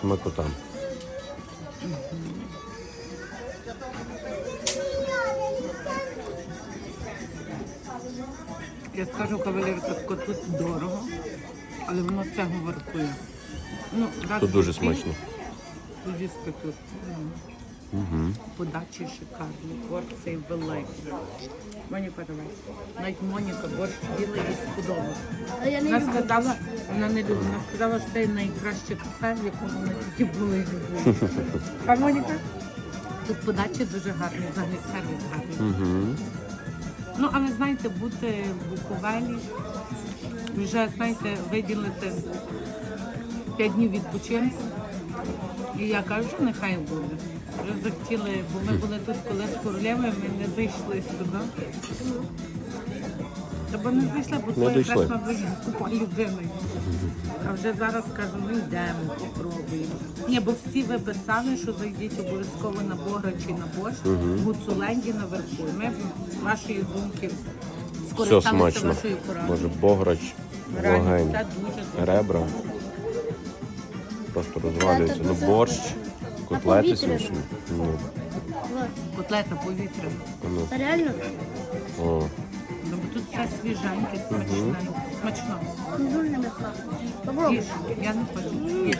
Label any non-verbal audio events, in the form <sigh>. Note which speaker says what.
Speaker 1: Смакота.
Speaker 2: Я скажу кавалерка, тут дорого, але воно цього вартує. Ну,
Speaker 1: Тут дуже смачно.
Speaker 2: Їсти тут.
Speaker 1: Угу.
Speaker 2: Подачі шикарні, порції великі. Моніка, давай. Навіть Моніка борщ білий і сподобався.
Speaker 3: А я не
Speaker 2: Вона
Speaker 3: люблю.
Speaker 2: сказала, вона не любить, вона сказала, що це найкраще кафе, в якому ми тільки були. <laughs> А Моніка? Тут подачі дуже гарні, взагалі сервіс гарний.
Speaker 1: Угу.
Speaker 2: Ну, але знаєте, бути в Буковелі, вже, знаєте, виділити 5 днів відпочинку. І я кажу, що нехай буде. Вже захотіли, бо ми були тут коли з королевою, ми не зайшли сюди. Та бо не зайшли, бо твоя
Speaker 1: дійшли.
Speaker 2: красна дуже скупа людина. А вже зараз кажу, ну йдемо, попробуємо. Ні, бо всі ви писали, що зайдіть обов'язково на Бограч і на борщ, в Гуцуленді наверху. І Ми з вашої думки
Speaker 1: Все
Speaker 2: скористалися
Speaker 1: смачно.
Speaker 2: вашою порадою.
Speaker 1: Може, бограч,
Speaker 2: Реально,
Speaker 1: вогень,
Speaker 2: все дуже дуже.
Speaker 1: ребра. Просто розвалюється. Ну, борщ, котлети
Speaker 3: повітряно.
Speaker 1: смішні. Ну,
Speaker 2: Котлета повітряна.
Speaker 1: ну,
Speaker 3: реально?
Speaker 1: о.
Speaker 2: Ну, бо тут все свіженьке, смачне. Смачно.
Speaker 3: Дуже не смачно.
Speaker 2: Їж, я не хочу. Їж.